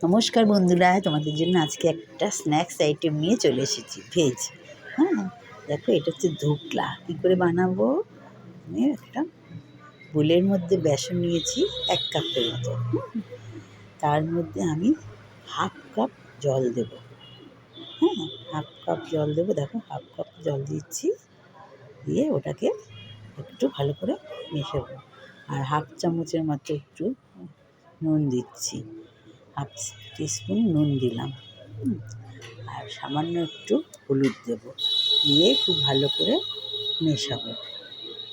নমস্কার বন্ধুরা, তোমাদের জন্য আজকে একটা স্ন্যাক্স আইটেম নিয়ে চলে এসেছি ভেজ হ্যাঁ দেখো এটা হচ্ছে ধোকলা কী করে বানাবো? আমি একটা বোলের মধ্যে বেসন নিয়েছি, এক কাপের মতো। তার মধ্যে আমি হাফ কাপ জল দেব। হ্যাঁ হাফ কাপ জল দেবো। দেখো, হাফ কাপ জল দিচ্ছি, দিয়ে ওটাকে একটু ভালো করে মেশাবো। আর হাফ চামচের মতো একটু নুন দিচ্ছি। হাফ টিস্পুন নুন দিলাম আর সামান্য একটু হলুদ দেব। দিয়ে খুব ভালো করে মেশাবো।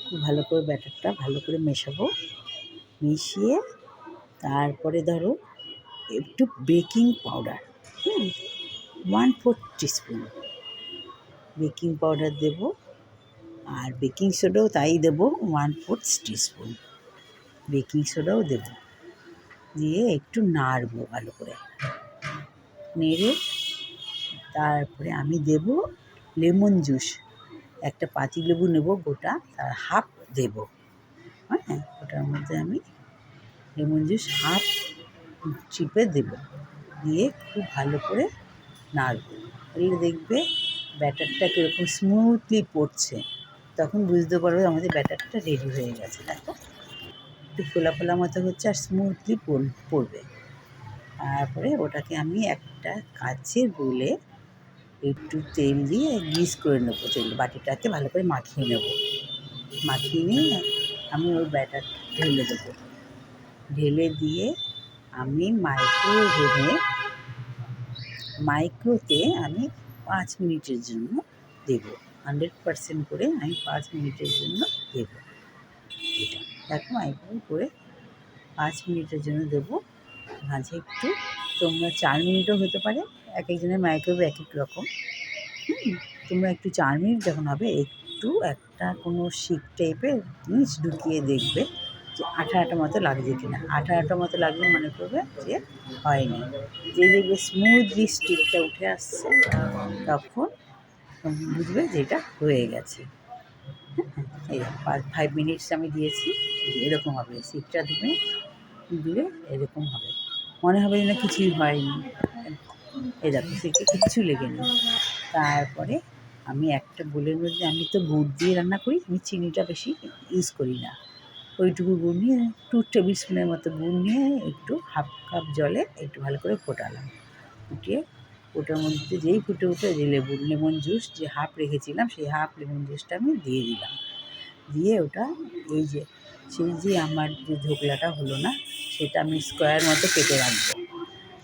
খুব ভালো করে ব্যাটারটা ভালো করে মেশাবো। মিশিয়ে তারপরে ধরো একটু baking powder, hmm one four teaspoon baking powder দেব। আর বেকিং সোডাও তাই দেবো ওয়ান ফোর্থ টিস্পুন বেকিং সোডাও দেবো। দিয়ে একটু নাড়বো ভালো করে। নেড়ে তারপরে আমি দেব লেমন জুস। একটা পাতিলেবু নেব গোটা, তার হাফ দেব। হ্যাঁ ওটার মধ্যে আমি লেমন জুস হাফ চিপে দেব। দিয়ে খুব ভালো করে নাড়ব। এলে দেখবে ব্যাটারটা কীরকম স্মুথলি পড়ছে। তখন বুঝতে পারবে আমাদের ব্যাটারটা রেডি হয়ে গেছে, দেখো। একটু ফোলা ফোলা মতো হচ্ছে আর স্মুথলি পড়বে তারপরে ওটাকে আমি একটা কাচের বলে একটু তেল দিয়ে গ্রিস করে নেব তেল, বাটিটাকে ভালো করে মাখিয়ে নেব। মাখিয়ে নিয়ে আমি ওই ব্যাটার ঢেলে দেবো। ঢেলে দিয়ে আমি মাইক্রোওভেনে মাইক্রোতে আমি পাঁচ মিনিটের জন্য দেবো। হান্ড্রেড পারসেন্ট করে আমি পাঁচ মিনিটের জন্য দেবো। দেখো মাইক্রোওয়েভ করে পাঁচ মিনিটের জন্য দেবো। মাঝে একটু, তোমরা চার মিনিটও হতে পারে, এক একজনের মাইক্রোওয়েভ এক এক রকম। তোমরা একটু চার মিনিট যখন হবে, একটু একটা কোনো শিক টাইপের জিনিস ঢুকিয়ে দেখবে যে আঠা মতো লাগছে কিনা। আঠা আঠা মতো লাগলে মনে করবে যে হয়নি। যে দেখবে স্মুথলি স্টিকটা উঠে আসছে, তখন বুঝবে যে এটা হয়ে গেছে। এই ফাইভ মিনিটস আমি দিয়েছি, এরকম হবে সিটটা দেবে, দিলে এরকম হবে। মনে হবে যেন কিছুই হয়নি। এই দেখো সিটে কিচ্ছু লেগে নেই তারপরে আমি একটা বোলের মধ্যে, আমি তো গুড় দিয়ে রান্না করি, আমি চিনিটা বেশি ইউজ করি না। ওইটুকু গুড় নিয়ে টু টেবিল স্পুনের মতো গুড় নিয়ে একটু হাফ কাপ জলে একটু ভালো করে ফোটালাম। ফুটিয়ে ওটার মধ্যে যেই ফুটে উঠে যে লেবু, লেমন জুস যে হাফ রেখেছিলাম, সেই হাফ লেমন জুসটা আমি দিয়ে দিলাম। দিয়ে ওটা এই যে, সেই যে আমার যে ধোকলাটা হলো না, সেটা আমি স্কোয়ার মতো কেটে রাখব।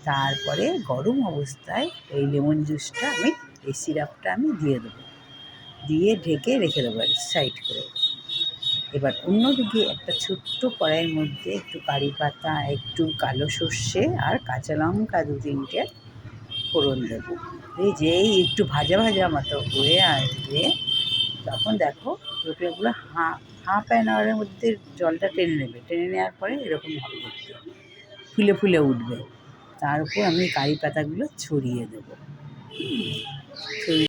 তারপরে গরম অবস্থায় এই লেমন জুসটা আমি, এই সিরাপটা আমি দিয়ে দেবো। দিয়ে ঢেকে রেখে দেবো সাইড করে। এবার অন্যদিকে একটা ছোট্ট কড়াইয়ের মধ্যে একটু কারি পাতা, একটু কালো সর্ষে আর কাঁচা লঙ্কা দু তিনটে ফোড়ন দেবো। এই যেই একটু ভাজা ভাজা মতো হয়ে আসবে। তখন দেখো রুটিগুলো হাঁ, হাফ অ্যান আওয়ারের মধ্যে জলটা টেনে নেবে। টেনে নেওয়ার পরে এরকম হবে দেখতে। ফুলে ফুলে উঠবে। তার উপর আমি কারি পাতাগুলো ছড়িয়ে দেবো। ছড়িয়ে